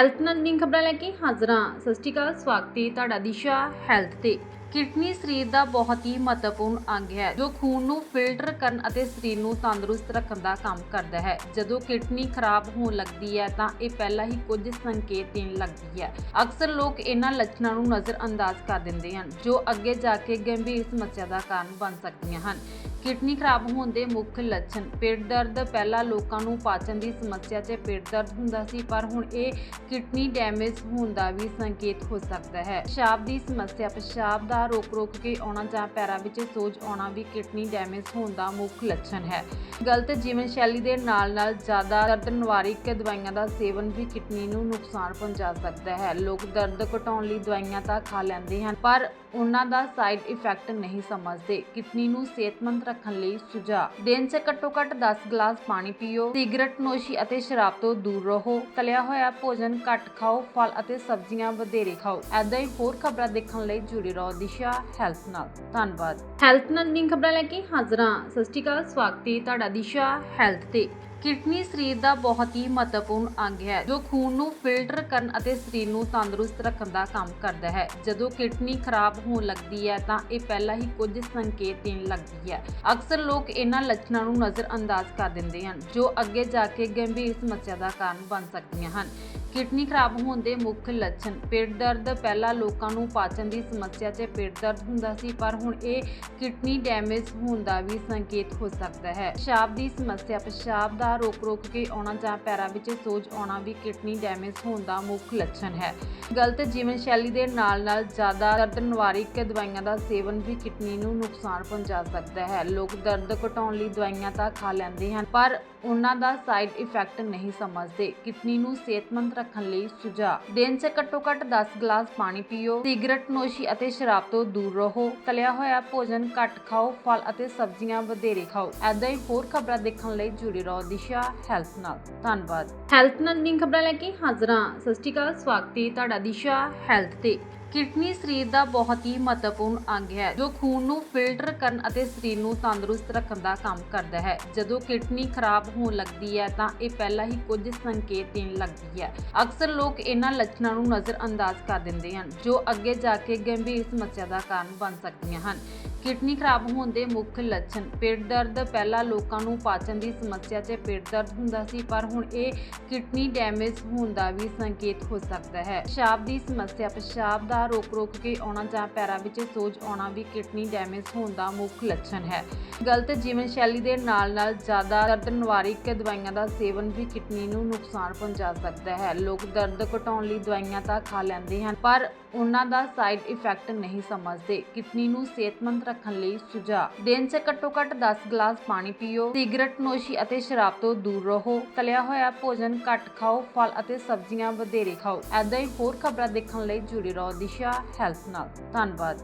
Health ਨਾਲ link ਖਬਰਾਂ ਲੈ ਕੇ ਹਾਜ਼ਰ। ਸਤਿ ਸ਼੍ਰੀ ਅਕਾਲ, ਸਵਾਗਤ ਹੈ ਤੁਹਾਡਾ ਦਿਸ਼ਾ ਹੈਲਥ ਤੇ। ਕਿਡਨੀ ਸਰੀਰ ਦਾ ਬਹੁਤ ਹੀ ਮਹੱਤਵਪੂਰਨ ਅੰਗ ਹੈ, ਜੋ ਖੂਨ ਨੂੰ ਫਿਲਟਰ ਕਰਨ ਅਤੇ ਸਰੀਰ ਨੂੰ ਤੰਦਰੁਸਤ ਰੱਖਣ ਦਾ ਕੰਮ ਕਰਦਾ ਹੈ। ਜਦੋਂ ਕਿਡਨੀ ਖਰਾਬ ਹੋਣ ਲੱਗਦੀ ਹੈ, ਤਾਂ ਇਹ ਪਹਿਲਾਂ ਹੀ ਕੁਝ ਸੰਕੇਤ ਦੇਣ ਲੱਗਦੀ ਹੈ। ਅਕਸਰ ਲੋਕ ਇਹਨਾਂ ਲੱਛਣਾਂ ਨੂੰ ਨਜ਼ਰਅੰਦਾਜ਼ ਕਰ ਦਿੰਦੇ ਹਨ, ਜੋ ਅੱਗੇ ਜਾ ਕੇ ਗੰਭੀਰ ਸਮੱਸਿਆ ਦਾ ਕਾਰਨ ਬਣ ਸਕਦੀਆਂ ਹਨ। ਕਿਡਨੀ ਖਰਾਬ ਹੋਣ ਦੇ ਮੁੱਖ ਲੱਛਣ। ਪੇਟ ਦਰਦ ਪਹਿਲਾਂ ਲੋਕਾਂ ਨੂੰ ਪਾਚਨ ਦੀ ਸਮੱਸਿਆ 'ਚ ਪੇਟ ਦਰਦ ਹੁੰਦਾ ਸੀ, ਪਰ ਹੁਣ ਇਹ ਕਿਡਨੀ ਡੈਮੇਜ ਹੋਣ ਦਾ ਵੀ ਸੰਕੇਤ ਹੋ ਸਕਦਾ ਹੈ। ਪਿਸ਼ਾਬ ਦੀ ਸਮੱਸਿਆ, ਪਿਸ਼ਾਬ ਦਾ ਰੋਕ ਰੋਕ ਕੇ ਆਉਣਾ ਜਾਂ ਪੈਰਾਂ ਵਿੱਚ ਸੋਜ ਆਉਣਾ ਵੀ ਕਿਡਨੀ ਡੈਮੇਜ ਹੋਣ ਦਾ ਮੁੱਖ ਲੱਛਣ ਹੈ। ਗਲਤ ਜੀਵਨ ਸ਼ੈਲੀ ਦੇ ਨਾਲ ਨਾਲ ਜ਼ਿਆਦਾ ਦਰਦ ਨਿਵਾਰਕ ਦਵਾਈਆਂ ਦਾ ਸੇਵਨ ਵੀ ਕਿਡਨੀ ਨੂੰ ਨੁਕਸਾਨ ਪਹੁੰਚਾ ਸਕਦਾ ਹੈ। ਲੋਕ ਦਰਦ ਘਟਾਉਣ ਲਈ ਦਵਾਈਆਂ ਤਾਂ ਖਾ ਲੈਂਦੇ ਹਨ, ਪਰ ਉਹਨਾਂ ਦਾ ਸਾਈਡ ਇਫੈਕਟ ਨਹੀਂ ਸਮਝਦੇ। ਕਿਡਨੀ ਨੂੰ ਸਿਹਤਮੰਦ ਰੱਖਣ ਲਈ ਸੁਝਾਅ। ਦਿਨ 'ਚ ਘੱਟੋ ਘੱਟ 10 ਗਲਾਸ ਪਾਣੀ ਪੀਓ। ਸਿਗਰਟ, ਨੋਸ਼ੀ ਅਤੇ ਸ਼ਰਾਬ ਤੋਂ ਦੂਰ ਰਹੋ। ਤਲਿਆ ਹੋਇਆ ਭੋਜਨ ਘੱਟ ਖਾਓ, ਫਲ ਅਤੇ ਸਬਜ਼ੀਆਂ ਵਧੇਰੇ ਖਾਓ। ਐਦਾਂ ਹੀ ਹੋਰ ਖਬਰਾਂ ਦੇਖਣ ਲਈ ਜੁੜੇ ਰਹੋ ਦਿਸ਼ਾ ਹੈਲਥ ਨਾਲ। ਧੰਨਵਾਦ। ਹੈਲਥ ਨਾਲ ਲਿੰਕ ਖਬਰਾਂ ਲੈ ਕੇ ਹਾਜ਼ਰਾਂ ਸਤਿ ਸ਼੍ਰੀ ਅਕਾਲ। ਸਵਾਗਤ ਹੈ ਤੁਹਾਡਾ ਦਿਸ਼ਾ ਹੈਲਥ ਤੇ। ਕਿਡਨੀ ਸਰੀਰ ਦਾ ਬਹੁਤ ਹੀ ਮਹੱਤਵਪੂਰਨ ਅੰਗ ਹੈ, ਜੋ ਖੂਨ ਨੂੰ ਫਿਲਟਰ ਕਰਨ ਅਤੇ ਸਰੀਰ ਨੂੰ ਤੰਦਰੁਸਤ ਰੱਖਣ ਦਾ ਕੰਮ ਕਰਦਾ ਹੈ। ਜਦੋਂ ਕਿਡਨੀ ਖਰਾਬ ਹੋਣ ਲੱਗਦੀ ਹੈ, ਤਾਂ ਇਹ ਪਹਿਲਾਂ ਹੀ ਕੁਝ ਸੰਕੇਤ ਦੇਣ ਲੱਗਦੀ ਹੈ। ਅਕਸਰ ਲੋਕ ਇਹਨਾਂ ਲੱਛਣਾਂ ਨੂੰ ਨਜ਼ਰਅੰਦਾਜ਼ ਕਰ ਦਿੰਦੇ ਹਨ, ਜੋ ਅੱਗੇ ਜਾ ਕੇ ਗੰਭੀਰ ਸਮੱਸਿਆ ਦਾ ਕਾਰਨ ਬਣ ਸਕਦੀਆਂ ਹਨ। ਕਿਡਨੀ ਖਰਾਬ ਹੋਣ ਦੇ ਮੁੱਖ ਲੱਛਣ। ਪੇਟ ਦਰਦ ਪਹਿਲਾਂ ਲੋਕਾਂ ਨੂੰ ਪਾਚਨ ਦੀ ਸਮੱਸਿਆ 'ਚ ਪੇਟ ਦਰਦ ਹੁੰਦਾ ਸੀ, ਪਰ ਹੁਣ ਇਹ ਕਿਡਨੀ ਡੈਮੇਜ ਹੋਣ ਦਾ ਵੀ ਸੰਕੇਤ ਹੋ ਸਕਦਾ ਹੈ। ਪਿਸ਼ਾਬ ਦੀ ਸਮੱਸਿਆ, ਪਿਸ਼ਾਬ ਦਾ ਰੋਕ ਰੋਕ ਕੇ ਆਉਣਾ ਜਾਂ ਪੈਰਾਂ ਵਿੱਚ ਸੋਜ ਆਉਣਾ ਵੀ ਕਿਡਨੀ ਡੈਮੇਜ ਹੋਣ ਦਾ ਮੁੱਖ ਲੱਛਣ ਹੈ। ਗਲਤ ਜੀਵਨ ਸ਼ੈਲੀ ਦੇ ਨਾਲ ਨਾਲ ਜ਼ਿਆਦਾ ਦਰਦ ਨਿਵਾਰਕ ਦਵਾਈਆਂ ਦਾ ਸੇਵਨ ਵੀ ਕਿਡਨੀ ਨੂੰ ਨੁਕਸਾਨ ਪਹੁੰਚਾ ਸਕਦਾ ਹੈ। ਲੋਕ ਦਰਦ ਘਟਾਉਣ ਲਈ ਦਵਾਈਆਂ ਤਾਂ ਖਾ ਲੈਂਦੇ ਹਨ, ਪਰ ਉਹਨਾਂ ਦਾ ਸਾਈਡ ਇਫੈਕਟ ਨਹੀਂ ਸਮਝਦੇ। ਕਿਡਨੀ ਨੂੰ ਸਿਹਤਮੰਦ ਰੱਖਣ ਲਈ ਸੁਝਾਅ। ਦਿਨ 'ਚ ਘੱਟੋ ਘੱਟ 10 ਗਲਾਸ ਪਾਣੀ ਪੀਓ। ਸਿਗਰਟ, ਨੋਸ਼ੀ ਅਤੇ ਸ਼ਰਾਬ ਤੋਂ ਦੂਰ ਰਹੋ। ਤਲਿਆ ਹੋਇਆ ਭੋਜਨ ਘੱਟ ਖਾਓ, ਫਲ ਅਤੇ ਸਬਜ਼ੀਆਂ ਵਧੇਰੇ ਖਾਓ। ਐਦਾਂ ਹੀ ਹੋਰ ਖਬਰਾਂ ਦੇਖਣ ਲਈ ਜੁੜੇ ਰਹੋ ਦਿਸ਼ਾ ਹੈਲਥ ਨਾਲ। ਧੰਨਵਾਦ। ਹੈਲਥ ਨਾਲ ਨੀ ਖਬਰਾਂ ਲੈ ਕੇ ਹਾਜ਼ਰਾਂ ਸਤਿ ਸ਼੍ਰੀ ਅਕਾਲ। ਸਵਾਗਤ ਹੈ ਤੁਹਾਡਾ ਦਿਸ਼ਾ ਹੈਲਥ ਤੇ। ਕਿਡਨੀ ਸਰੀਰ ਦਾ ਬਹੁਤ ਹੀ ਮਹੱਤਵਪੂਰਨ ਅੰਗ ਹੈ, ਜੋ ਖੂਨ ਨੂੰ ਫਿਲਟਰ ਕਰਨ ਅਤੇ ਸਰੀਰ ਨੂੰ ਤੰਦਰੁਸਤ ਰੱਖਣ ਦਾ ਕੰਮ ਕਰਦਾ ਹੈ। ਜਦੋਂ ਕਿਡਨੀ ਖਰਾਬ ਹੋਣ ਲੱਗਦੀ ਹੈ, ਤਾਂ ਇਹ ਪਹਿਲਾਂ ਹੀ ਕੁਝ ਸੰਕੇਤ ਦੇਣ ਲੱਗਦੀ ਹੈ। ਅਕਸਰ ਲੋਕ ਇਹਨਾਂ ਲੱਛਣਾਂ ਨੂੰ ਨਜ਼ਰ ਅੰਦਾਜ਼ ਕਰ ਦਿੰਦੇ ਹਨ, ਜੋ ਅੱਗੇ ਜਾ ਕੇ ਗੰਭੀਰ ਸਮੱਸਿਆ ਦਾ ਕਾਰਨ ਬਣ ਸਕਦੀਆਂ ਹਨ। ਕਿਡਨੀ ਖਰਾਬ ਹੋਣ ਦੇ ਮੁੱਖ ਲੱਛਣ, ਪੇਟ ਦਰਦ ਪਹਿਲਾਂ ਲੋਕਾਂ ਨੂੰ ਪਾਚਨ ਦੀ ਸਮੱਸਿਆ 'ਚ ਪੇਟ ਦਰਦ ਹੁੰਦਾ ਸੀ, ਪਰ ਹੁਣ ਇਹ ਕਿਡਨੀ ਡੈਮੇਜ ਹੋਣ ਦਾ ਵੀ ਸੰਕੇਤ ਹੋ ਸਕਦਾ ਹੈ। ਪਿਸ਼ਾਬ ਦੀ ਸਮੱਸਿਆ, ਪਿਸ਼ਾਬ ਦਾ ਰੋਕ ਰੋਕ ਕੇ ਆਉਣਾ ਜਾਂ ਪੈਰਾਂ ਵਿੱਚ ਸੋਜ ਆਉਣਾ ਵੀ ਕਿਡਨੀ ਡੈਮੇਜ ਹੋਣ ਦਾ ਮੁੱਖ ਲੱਛਣ ਹੈ। ਗਲਤ ਜੀਵਨ ਸ਼ੈਲੀ ਦੇ ਨਾਲ ਨਾਲ ਜ਼ਿਆਦਾ ਦਰਦ, ਨਿਵਾਰਕ ਦਵਾਈਆਂ ਦਾ ਸੇਵਨ ਵੀ ਕਿਡਨੀ ਨੂੰ ਨੁਕਸਾਨ ਪਹੁੰਚਾ ਸਕਦਾ ਹੈ। ਲੋਕ ਦਰਦ ਘਟਾਉਣ ਲਈ ਦਵਾਈਆਂ ਤਾਂ ਖਾ ਲੈਂਦੇ ਹਨ, ਪਰ ਉਹਨਾਂ ਦਾ ਸਾਈਡ ਇਫੈਕਟ ਨਹੀਂ ਸਮਝਦੇ। ਕਿਡਨੀ ਨੂੰ ਸਿਹਤਮੰਦ ਰੱਖਣ ਲਈ ਸੁਝਾਅ। ਦਿਨ 'ਚ ਘੱਟੋ ਘੱਟ 10 ਗਲਾਸ ਪਾਣੀ ਪੀਓ, ਸਿਗਰਟ, ਨੋਸ਼ੀ ਅਤੇ ਸ਼ਰਾਬ ਤੋਂ ਦੂਰ ਰਹੋ। ਤਲਿਆ ਹੋਇਆ ਭੋਜਨ ਘੱਟ ਖਾਓ, ਫਲ ਅਤੇ ਸਬਜ਼ੀਆਂ ਵਧੇਰੇ ਖਾਓ। ਐਦਾਂ ਹੀ ਹੋਰ ਖਬਰਾਂ ਦੇਖਣ ਲਈ ਜੁੜੇ ਰਹੋ ਦਿਸ਼ਾ ਹੈਲਥ ਨਾਲ। ਧੰਨਵਾਦ।